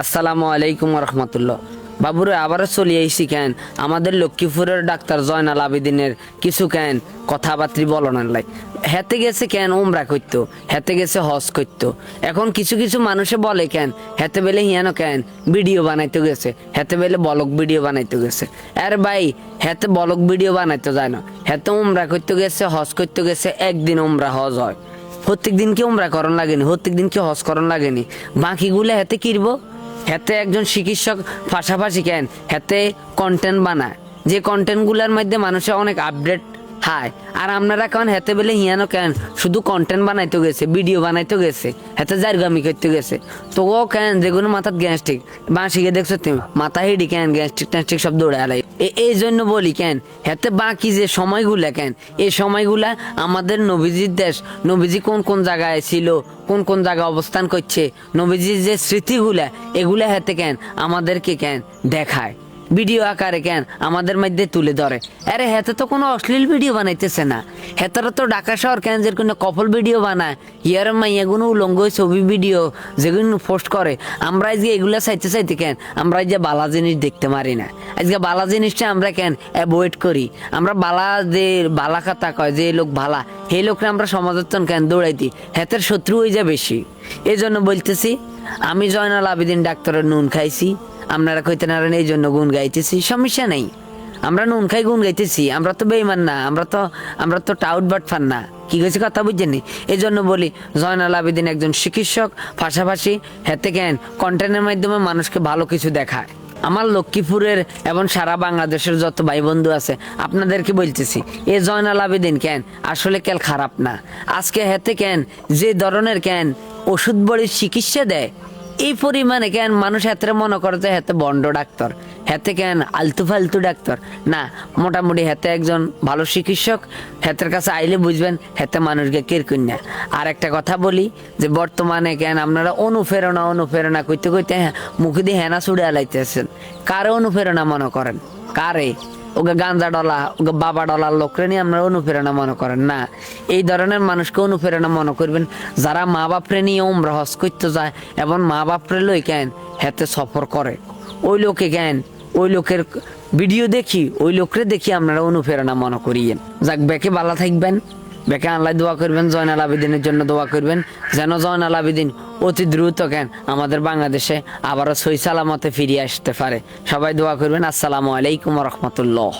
আসসালামু আলাইকুম রহমতুল্লাহ বাবুরে আবারও চলে আইসি কেন? আমাদের লক্ষ্মীপুরের ডাক্তার জয়নাল আবেদিনের কিছু কেন? কথাবার্তি বলনার লাই। হেতে গেছে কেন উমরা করতো? হেতে গেছে হজ করতো? এখন কিছু কিছু মানুষে বলে কেন? হেতে বেলে হিয়ানো কেন? ভিডিও বানাইতে গেছে। হেতে বেলে বলক ভিডিও বানাইতে গেছে। আরে ভাই, হেতে বলক ভিডিও বানাইতে যায় না। হেতে উমরা করতে গেছে, হজ করতে গেছে, একদিন উমরা হজ হয়। প্রত্যেক দিন কি উমরা করণ লাগেনি? প্রত্যেক দিন কি হজ করণ লাগেনি? বাকিগুলো হেতে কিরবো? হেতে একজন চিকিৎসক পাশাপাশি কেন? হেতে কন্টেন্ট বানায়। যে কন্টেন্টগুলোর মধ্যে মানুষের অনেক আপডেট হায় আর আপনারা কেন হেতে বেলে হিয়ানো কেন? শুধু কন্টেন্ট বানাইতে গেছে ভিডিও বানাইতে গেছে হেতে জারগামি করতে গেছে। তো ও কেন যেগুলো মাথার গ্যাস্ট্রিক বাঁশিকে দেখছ তুমি? মাথা হিডি কেন গ্যাস্ট্রিক ট্যাস্ট্রিক সব দৌড়ে আলাই। এই জন্য বলি কেন হেতে বাকি যে সময়গুলা কেন, এই সময়গুলা আমাদের নবীজির দেশ। নবীজি কোন কোন জায়গায় ছিল, কোন কোন জায়গায় অবস্থান করছে, নবীজির যে স্মৃতিগুলা, এগুলা হেতে কেন আমাদেরকে কেন দেখায়? ভিডিও আকারে কেন? আমাদের মধ্যে তুলে ধরে। আরে, হেতে তো কোনো অশ্লীল ভিডিও বানাইতেছে না। হেতারা তো ঢাকা শহর কেন যে কোনো কপল ভিডিও বানায়। ইয়ার মাইয়া কোনো উলঙ্গ ছবি ভিডিও যেগুলো পোস্ট করে। আমরা আজকে এগুলা চাইতে চাইতে কেন? আমরা যে বালা জিনিস দেখতে পারি না। আজকে বালা জিনিসটা আমরা কেন অ্যাভয়েড করি? আমরা বালা যে বালা কথা কয় যে লোক ভালা সেই লোকরা আমরা সমাজতন কেন দৌড়াই দিই? হেতের শত্রু হয়ে যায় বেশি। এই জন্য বলতেছি, আমি জয়নাল আবেদিন ডাক্তারের নুন খাইছি। আপনারা কইতে নারেন এই জন্য গুণ গাইতেছি। সমস্যা নেই। আমরা নুন খাই, গুণ গাইতেছি। আমরা তো বেইমান না, আমরা তো আমরা তো টাউট বাট ফান না। কি হয়েছে কথা বুঝছেন এই জন্য বলি, জয়নাল আবেদিন একজন চিকিৎসক, পাশাপাশি হেতে কেন কন্টেন্টের মাধ্যমে মানুষকে ভালো কিছু দেখায়। আমার লক্ষ্মীপুরের এবং সারা বাংলাদেশের যত ভাই বন্ধু আছে, আপনাদেরকে বলতেছি, এ জয়নাল আবেদিন কেন, আসলে কেন খারাপ না। আজকে হেতে কেন, যে ধরনের কেন, ওষুধ বড়ির চিকিৎসা দেয় এই পরিমাণে কেন মানুষ হাতে মনে করে যে হাতে বন্ড ডাক্তার, হাতে কেন আলতু ফালতু ডাক্তার? না, মোটামুটি হাতে একজন ভালো চিকিৎসক, হাতের কাছে আইলে বুঝবেন হাতে মানুষকে কিরকুন না আর একটা কথা বলি যে বর্তমানে কেন আপনারা অনুপ্রেরণা অনুপ্রেরণা করতে করতে হ্যাঁ মুখে দিয়ে হেনা ছুড়ে আলাইতেছেন। কারে অনুপ্রেরণা মনে করেন? কারে? ওকে গাঞ্জা ডলা ওকে বাবা ডলার লোকরে নিয়ে আপনারা অনুপ্রেরণা মনে করেন। না, এই ধরনের মানুষকে অনুপ্রেরণা মনে করবেন, যারা মা বাপরে নিয়ে উমরা হজ করতে যায় এবং মা বাপরে লই কেন হেতে সফর করে। ওই লোকে কেন? ওই লোকের ভিডিও দেখি, ওই লোকরে দেখি আপনারা অনুপ্রেরণা মনে করিয়েন। যাক, ব্যাকে বালা থাকবেন। বেকে আল্লাহ দোয়া করবেন জয়নাল আলাবিদিনের জন্য দোয়া করবেন। যেন জয়নাল আলাবিদিন অতি দ্রুত কেন আমাদের বাংলাদেশে আবারও সই সালামতে ফিরিয়ে আসতে পারে। সবাই দোয়া করবেন। আসসালামু আলাইকুম রহমতুল্লাহ।